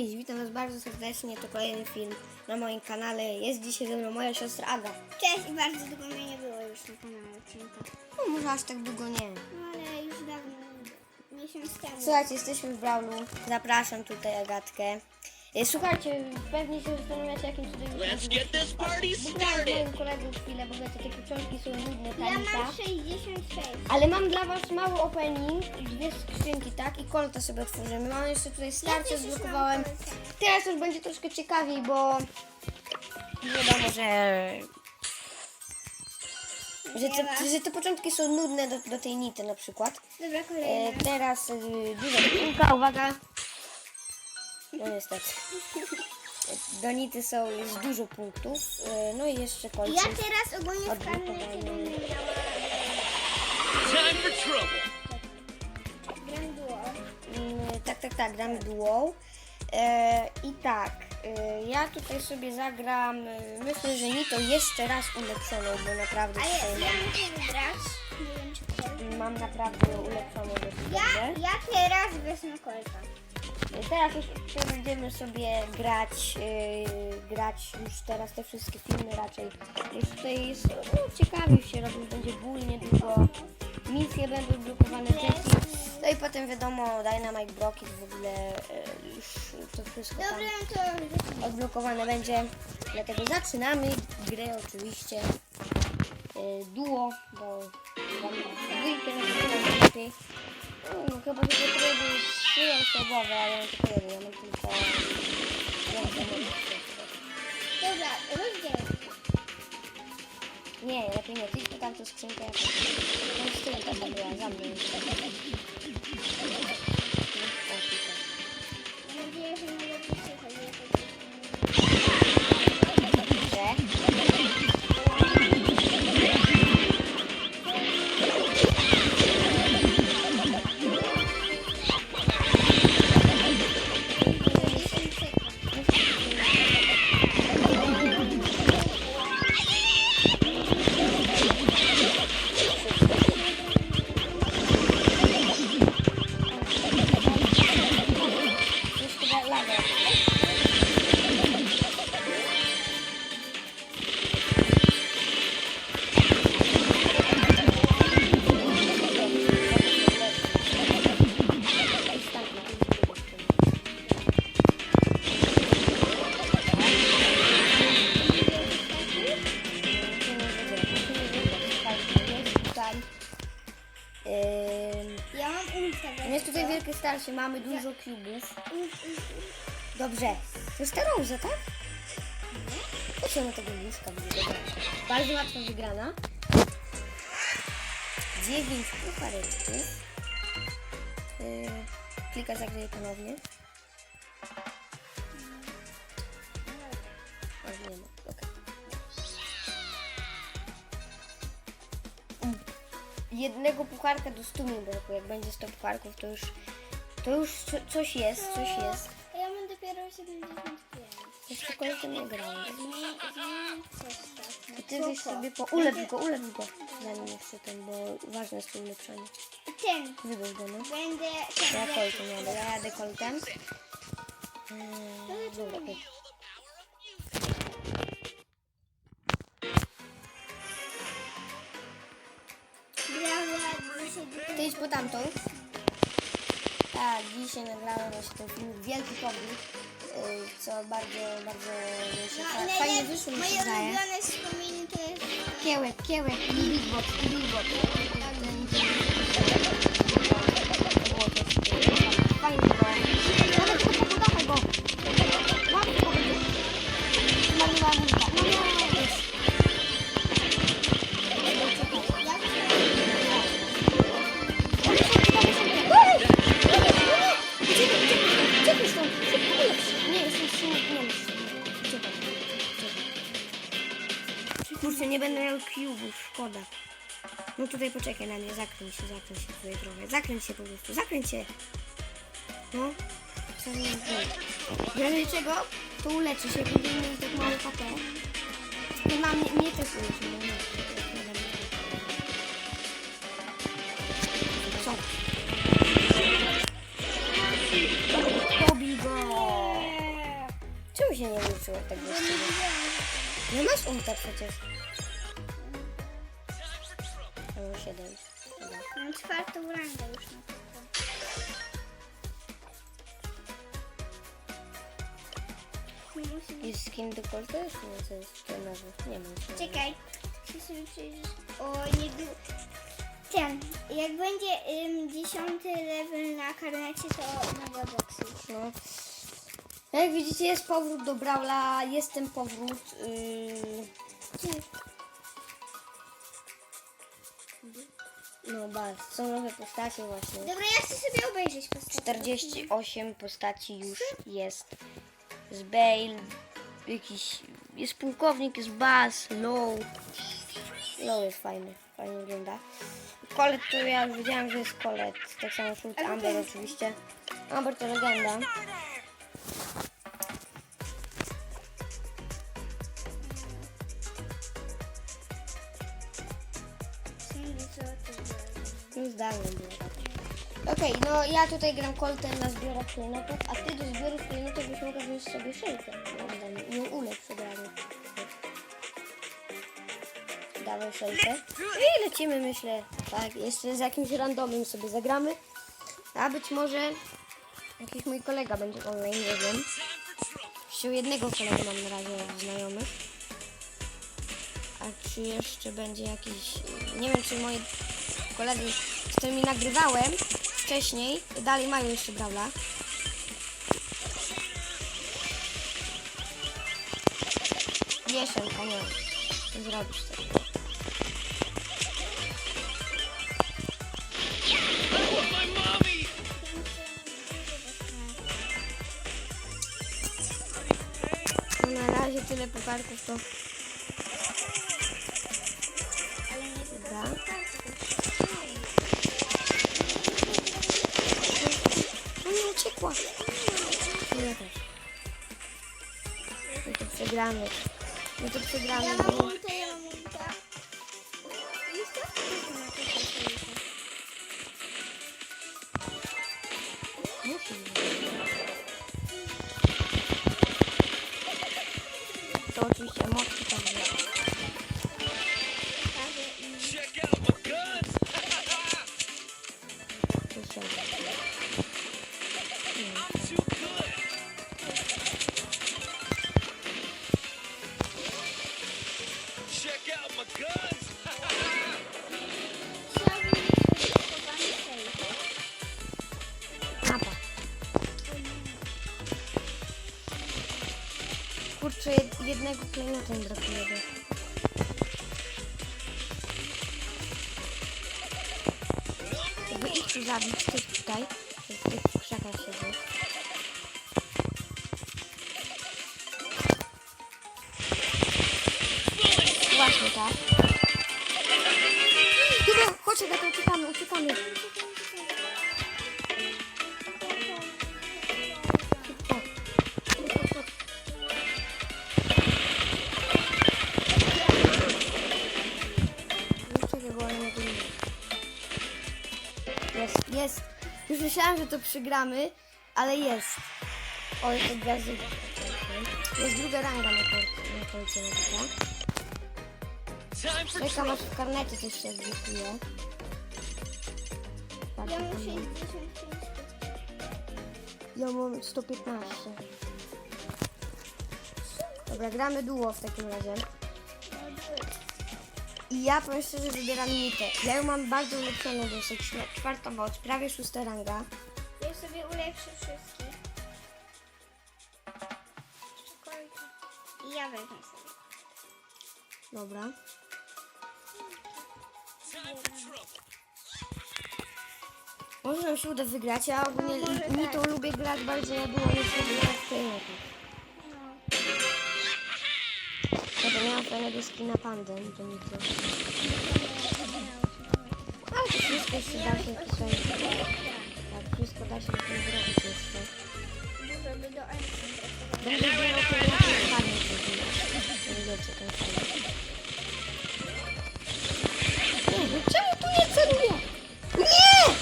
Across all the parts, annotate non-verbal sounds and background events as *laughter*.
Cześć, witam Was bardzo serdecznie. To kolejny film na moim kanale. Jest dzisiaj ze mną moja siostra Aga. Cześć i bardzo długo mnie nie było już na kanale odcinka. No, może aż tak długo nie. No ale już dawno, miesiąc temu. Słuchajcie, jesteśmy w Braulu. Zapraszam tutaj Agatkę. E, Słuchajcie, pewnie się zastanawiacie, jakim cudem Let's get this party started. moim kolegom chwilę, bo wiecie, te początki są nudne, Ja mam 66. Ale mam dla Was mały opening, dwie skrzynki, tak? I kolta sobie otworzymy. Mam jeszcze tutaj starcie, też już mam zblokowałem. Teraz już będzie troszkę ciekawiej, bo wiadomo, że że te, że te początki są nudne do, do tej nity na przykład. Dobra, E, teraz e, duża skrzynka, uwaga. No niestety. *laughs* Do nity są, jest dużo punktów. E, no i jeszcze kolce. Ja teraz ogólnie w Odblokowanie. karnecie będę miała Time for trouble. Grand Duo. Mm, Tak, tak, tak, gramy duo. E, I tak, e, ja tutaj sobie zagram, myślę, że Nito jeszcze raz ulepszoną, bo naprawdę Ale tutaj ja muszę wybrać. Nie wiem czy chcesz. mam, mam naprawdę ulepszoną dosyć Ja, ja teraz wezmę kolta. E, Teraz już będziemy sobie grać, e, grać już teraz te wszystkie filmy raczej. Już tutaj jest, no, ciekawie się robi, będzie ból niedługo. Misje będą blokowane wcześniej. No i potem wiadomo, Dynamite Brockit w ogóle e, już to wszystko tam no odblokowane będzie. Dlatego zaczynamy grę oczywiście e, duo, bo na lepiej. No, chyba, że tryby trzyosobowe, ale mam tylko jeden, ja mam tylko. Dobra, rozdział. Nie, lepiej nie, tylko tamtą skrzynkę. Tam z tyłu taka była. Mam nadzieję, że nie lepiej Jest tutaj wielkie starcie, mamy dużo kubów. Dobrze. To jest ta Rosa, tak? Po co na tego łóżka? Bardzo łatwo wygrana. Dziewięć puchareczków. Yy, klika zagraj ponownie. Nie ma. Jednego pucharka do 100 mi brakuje. Jak będzie 100 pucharków, to już, to już co- coś jest, coś jest. A ja mam dopiero 75. Jeszcze kolejkę nie. Zmieniam coś tak. A ty weź sobie po... Ulepsz go, ulepsz go. Zanim jeszcze ten, bo ważne jest to ulepszenie. Ten. Wybierz go, no. Będę... Ja koltem jadę, ja jadę koltem. Eee, dobra, Ty idź po tamtą. Tak, dzisiaj nagrałem właśnie ten film Wielki Podróż, yy, co bardzo, bardzo mi się No, fajnie wyszło mi Moje się zdaje. ulubione wspomnienie to jest... Kiełek, kiełek i billboard, i billboard. Kurczę, nie będę miał cubów, szkoda. No tutaj poczekaj na mnie, zakręć się, zakręć się tutaj trochę. Zakręć się po prostu, zakręć się. No. Co nie razie czego, to uleczy się, będziemy mieli tak małe HP. No na mnie, mnie też uleczy, no nie. Co? Pobij go! Bo do nie ciebie. widziałam. No masz ulta przecież. Mam 7. Dobra. Mam czwartą rangę już na to. Nie musi Jest skin do Colta? Nie, to jest trenerze. Nie mam. Czekaj, chcę sobie przejrzeć. O, nie du... Ten, jak będzie ym, dziesiąty level na karnecie, to nowe boksy. No. Jak widzicie jest powrót do Brawla, jest ten powrót. Yy... No bas, są nowe postacie właśnie. Dobra, ja chcę sobie obejrzeć postaci. 48 postaci już jest. Z Bale, jakiś, jest pułkownik, jest Bas, Low. Low jest fajny, fajnie wygląda. Colet to ja już wiedziałam, że jest Colet. Tak samo to Amber oczywiście. Amber to legenda. Już dawno. Okej, no ja tutaj gram Coltem na zbiorach klejnotów, a ty do zbiorów klejnotów byś mogła wziąć sobie moim zdaniem. Nie ulepsz od. Dawaj szelkę. I lecimy, myślę. Tak, jeszcze z jakimś randomem sobie zagramy. A być może jakiś mój kolega będzie online, nie wiem. Jeszcze jednego kolegę mam na razie znajomych. A czy jeszcze będzie jakiś... Nie wiem, czy moi koledzy, z którymi nagrywałem wcześniej, dalej mają jeszcze Brawla. Jeszelka, nie. Nie zrobisz mommy! No na razie tyle pukarków to... jednego klejnota mi brakuje. do- Jakby ich tu że to przegramy, ale jest. O, jest to gazy. Jest druga ranga na kolce, na for Czeka, masz w karnecie coś się zbuduje. Ja mam 65 Ja mam 115. Dobra, gramy duo w takim razie. I ja powiem szczerze, wybieram Nitę. Ja ją mam bardzo ulepszoną dosyć. Czwarta moc, prawie szósta ranga. Ja sobie ulepszę wszystkich. Czekajcie. I ja wezmę sobie. Dobra. Może nam się uda wygrać. Ja ogólnie No, może Nitą tak. lubię grać bardziej na duo niż lubię grać w klejnotach. No. Dobra, miałam fajnego skina pandę, to Nitę. Ale to wszystko jeszcze da się tutaj... Wszystko da się tutaj zrobić jeszcze. Dużo by do Einstein brakowało. Będę zbierał klejnoty i padnie sobie. Nie wiecie, ten fajny. Czemu tu nie celuje? Nie!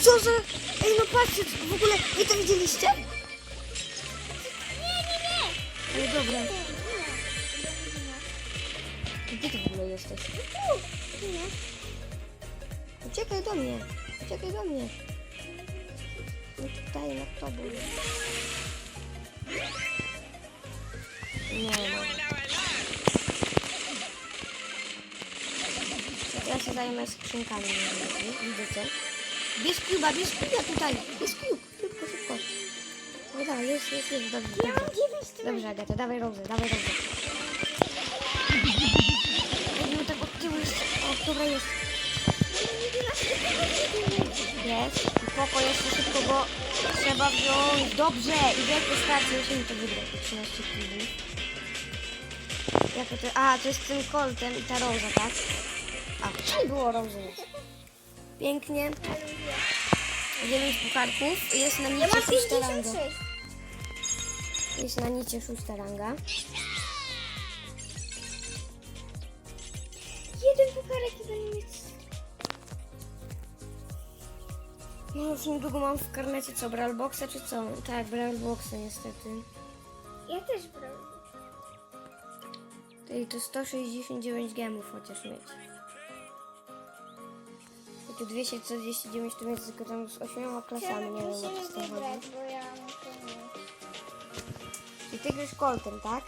Co za... Ej, no patrzcie, w ogóle... Wy to widzieliście? Nie, nie, nie! No dobra. Gdzie ty w ogóle jesteś? Nie. Uciekaj do mnie. Uciekaj do mnie. No tutaj nad tobą. Nie no. Ja się zajmę skrzynkami. Widzę cię. Bierz Cuba, bierz Cuba tutaj. Bierz Cube. Szybko, szybko. No dawaj, jest, jest, jest. Dobrze, Ja dobrze. Dobrze, Agata, dawaj Rozę, dawaj Rozę. Robimy tak od tyłu jeszcze. O, dobra jest. Jest. I poko jeszcze szybko go trzeba wziąć. Dobrze. I wielkie starcie. Musimy to wygrać. 13 kili. Jak to? A, to jest tym koltem i ta Roza, tak? A, czyli było Rozy. Pięknie. 9 pucharków. Jest na Ja nicie mam szósta ranga. 56. Jest na nicie szósta ranga. Jeden pucharek i będę mieć... No już niedługo mam w karnecie co, Brawlboxa czy co? Tak, Brawlboxa niestety. Ja też brałem. Czyli to 169 gemów chociaż mieć. I tu 249 to mieć tylko tam z 8 klasami, nie wiem o co Musimy z tym chodzi. wygrać, bo ja. I ty grasz Coltem, tak?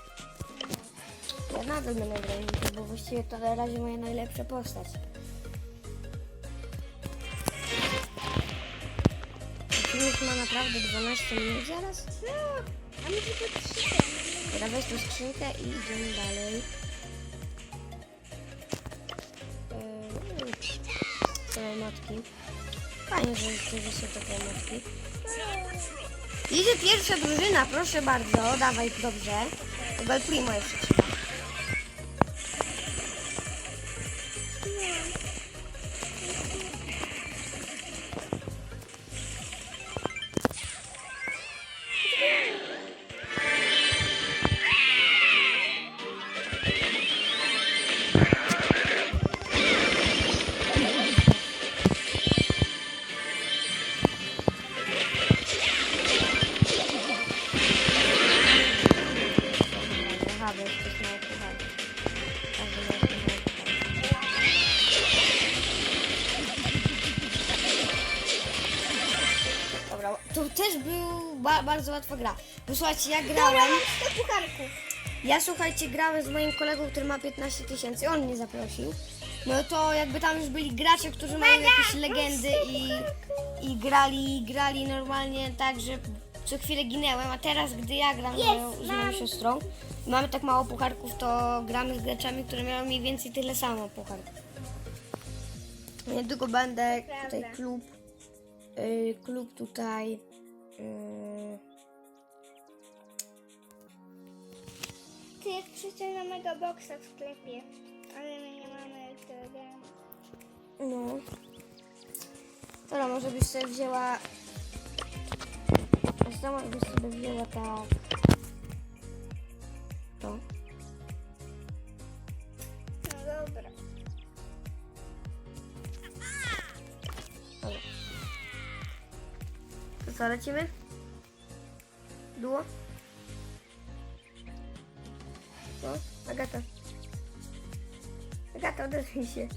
Ja nadal będę grał bo właściwie to na razie moja najlepsza postać. Filmik ma naprawdę 12 minut zaraz? Co? A my tylko trzy. Dobra, weź tą skrzynkę i idziemy dalej. Eee, matki. Fajnie, że że są takie matki. Idzie pierwsza drużyna, proszę bardzo. Dawaj, dobrze. Bel Primo jeszcze łatwa gra. Bo słuchajcie, ja grałem, 100 pucharków. ja słuchajcie, grałem z moim kolegą, który ma 15 tysięcy, on mnie zaprosił. No to jakby tam już byli gracze, którzy mają jakieś legendy i, i grali, grali normalnie tak, że co chwilę ginęłem, a teraz gdy ja gram z moją, z moją siostrą, mamy tak mało pucharków, to gramy z graczami, które mają mniej więcej tyle samo pucharków. Niedługo będę tutaj klub, y, klub tutaj, y, Ty jak przyjdziesz na mega boxa w sklepie. Ale my nie mamy telegramu. No. Dobra, może byś sobie wzięła. Sama byś sobie wzięła tak. To. No dobra. Dobra. To co, lecimy? Duo? Agata. Agata, odezwij się.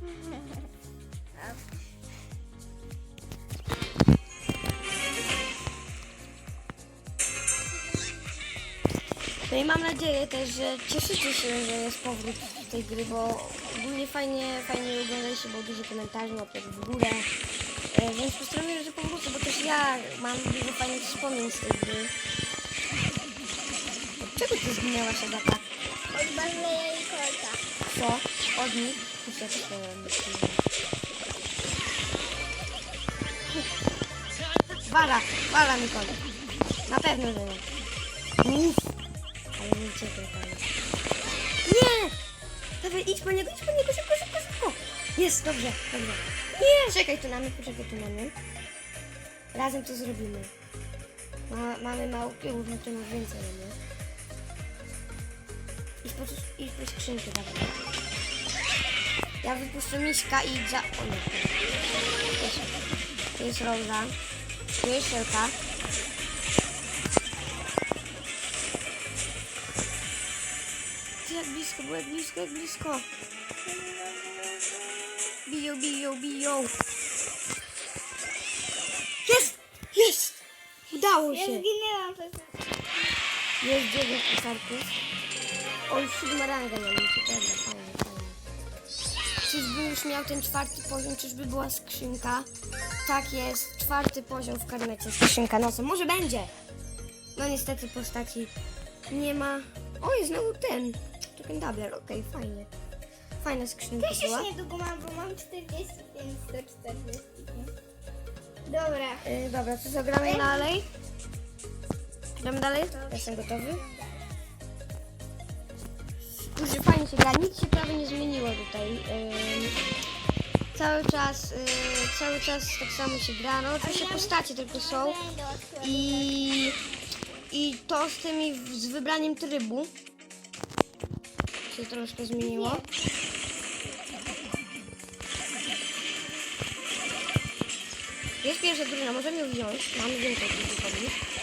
No i mam nadzieję też, że cieszycie się, że jest powrót tej gry, bo ogólnie fajnie, fajnie oglądaliście, było dużo komentarzy, łapek w górę. E, więc postanowiłem, że powrócę, bo też ja mam dużo fajnych wspomnień z tej gry. Od czego ty zginęłaś, Agata? Kolta. Co? Od nich? Myśli. Wala, wala mi konia. Na pewno, że nie. Uff. Ale nie tam. Nie! Dawaj, idź po niego, idź po niego, szybko, szybko, szybko. Jest, dobrze, dobrze. Nie! Czekaj tu na mnie, poczekaj tu na mnie. Razem to zrobimy. Ma, mamy mało piłów, no to masz więcej, nie? Idź po, idź po skrzynkę, dawaj. Ja wypuszczę miśka i za... O nie. Jest, jest Roza. Tu jest Szelka. blisko, było jak blisko, jak blisko. Biją, biją, biją. Jest! Jest! Udało Ja się. zginęłam. to- Jest dziewięć kosarków. O, już siódma ranga na mnie, dobra, fajnie, fajnie. Czyżby już miał ten czwarty poziom, czyżby była skrzynka? Tak jest, czwarty poziom w karnecie, skrzynka nosem. Może będzie! No niestety postaci nie ma. O, jest znowu ten. Token Doubler, okej, fajnie. Fajna skrzynka Też była. już niedługo mam, bo mam 45, 145. Dobra. Yy, dobra, co, gramy dalej? Gramy dalej? Jestem gotowy. Że fajnie się gra, nic się prawie nie zmieniło tutaj. Yy, cały czas, yy, cały czas tak samo się gra. No oczywiście postacie tylko są. I, I to z tymi, z wybraniem trybu się troszkę zmieniło. Jest pierwsza drużyna, możemy ją wziąć. Mamy więcej tych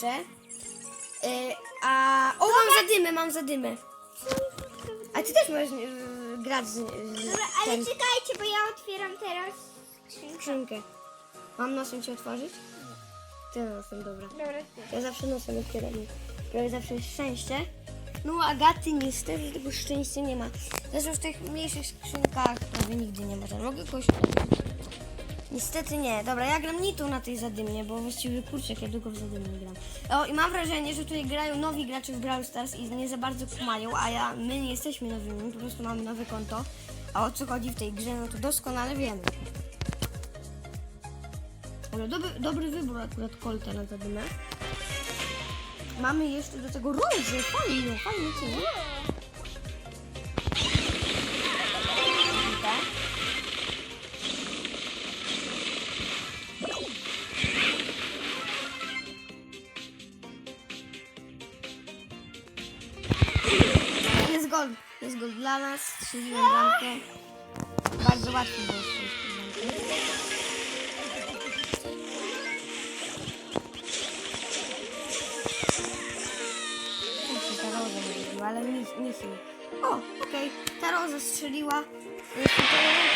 są nowi gracze. Y, a... O, mam zadymę, mam zadymę. A ty też możesz y, grać z, z Dobra, ale ten, czekajcie, bo ja otwieram teraz skrzynkę. skrzynkę. Mam nosem ci otworzyć? Ty nosem, dobra. Dobra. Ja zawsze nosem otwieram. Prawie zawsze jest szczęście. No Agaty niestety tego szczęścia nie ma. Zresztą w tych mniejszych skrzynkach prawie nigdy nie ma. Mogę kogoś? Niestety nie. Dobra, ja gram Nitą na tej zadymie, bo właściwie kurczę, ja długo w zadymie gram. O, i mam wrażenie, że tutaj grają nowi gracze w Brawl Stars i nie za bardzo kumają, a ja, my nie jesteśmy nowymi, po prostu mamy nowe konto. A o co chodzi w tej grze, no to doskonale wiemy. Ale dobry, dobry wybór akurat Colta na zadymę. Mamy jeszcze do tego róże, fajnie, fajnie, nie? Dla nas, strzeliłem bramkę. Bardzo łatwo było strzelić się ta Roza nie ale. O, okej, ta Roza strzeliła.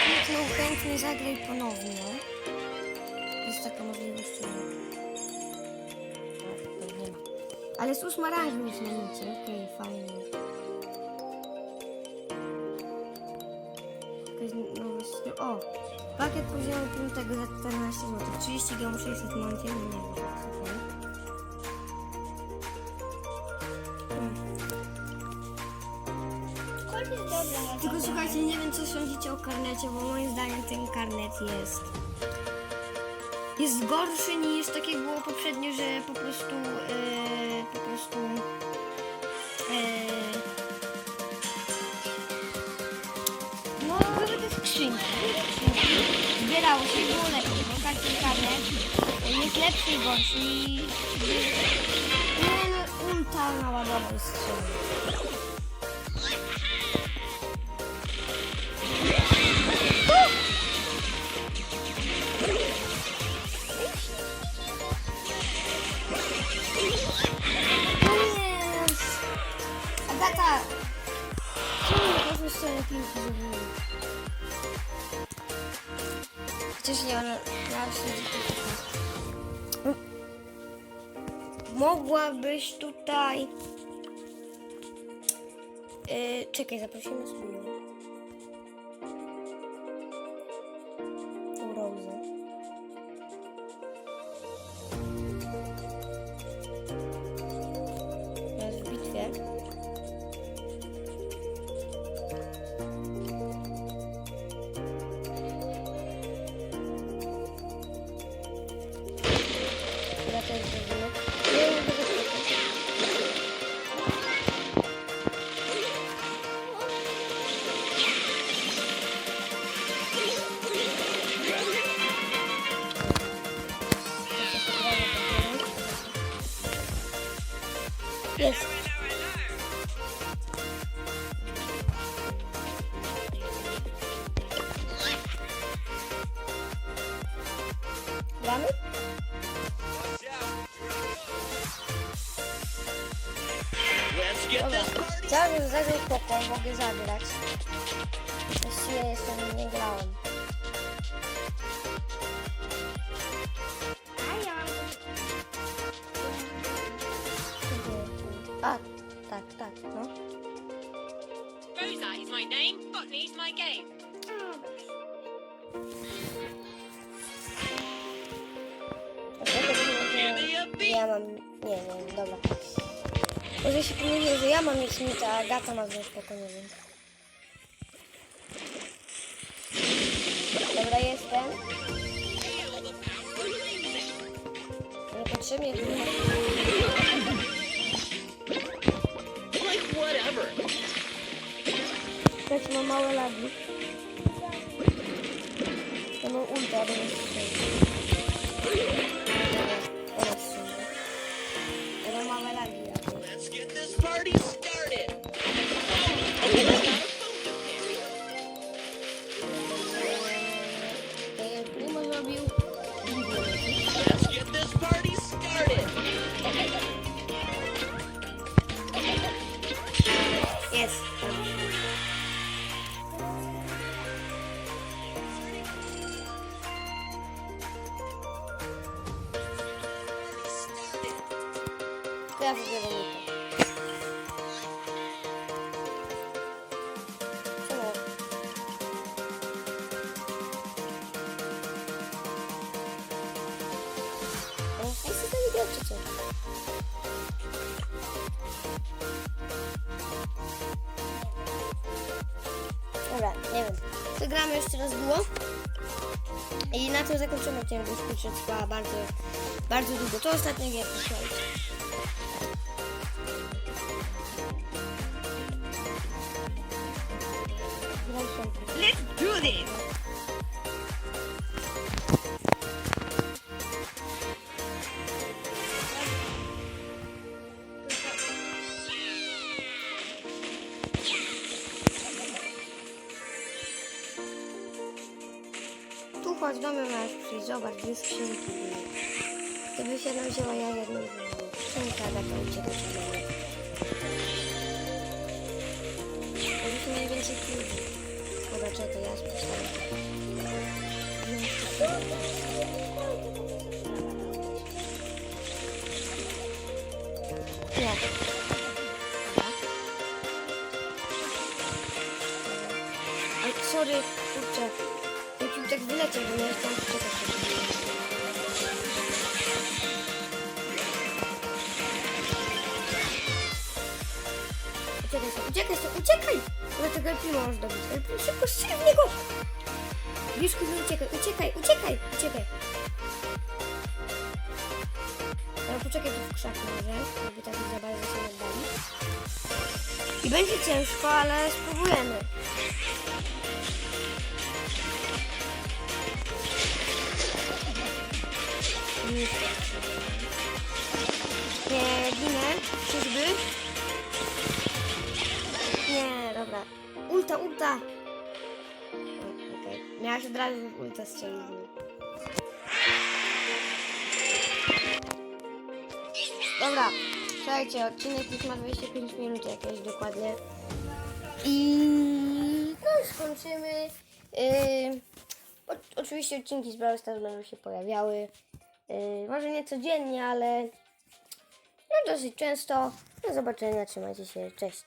Kliknął chętnie zagraj ponownie. Jest taka możliwość, czy nie? Tak. Ale z ósma rangi już na nicie, okej, fajnie. Nowa styl. O! Pakiet poziomu 5 za 14 zł. 30 gram 600 monty, no nie wiem, dobry na Tylko słuchajcie, nie wiem co sądzicie o karnecie, bo moim zdaniem ten karnet jest. Jest gorszy niż tak jak było poprzednio, że po prostu. E, po prostu. E, skrzynki. Zbierało się było lepiej, bo taki karnet jest lepszy i gorszy. i- unta naładował skrzynki. Czekaj, zaprosimy sobie. Tą Rosa is my name, Botany is my game. Ja mam... Nie, nie, dobra. Może się pomyliłem, że ja mam mieć mit, a Agata ma wziąć poko, nie wiem. Dobra, jestem. Niepotrzebnie like Też mam małe lagi. Nie wiem. Zagramy jeszcze raz było. I na tym zakończymy odcinek, bo już kurczę trwa bardzo, bardzo długo. To ostatnia gierka, Skrzynki. Gdyby się nam wzięła, ja jedną wziął. Skrzynka taka ucieka ode mnie. Żebyśmy mieli więcej kluczy. Dobra, czekaj, ja sprawdzę. Nie. Oj, sorry, kurczę. Jakim tak wyleciał, bo nie chciałam czekać. Stąd, uciekaj stąd, uciekaj! Dlatego LP możesz dobić. Szybko strzel w niego! Bliżku, nie uciekaj, uciekaj, uciekaj, uciekaj. Ale poczekaj tu w krzaku może, żeby tak za bardzo się nie oddali. I będzie ciężko, ale spróbujemy. Nie, ginę. Czyżby? Ulta, ulta! Okej. Miałaś od razu ulta strzelić. Dobra, słuchajcie, odcinek już ma 25 minut jakieś dokładnie. I no już kończymy. Yy, o, oczywiście odcinki z Brawl Stars będą się pojawiały. Yy, może nie codziennie, ale no dosyć często. Do zobaczenia, trzymajcie się, cześć.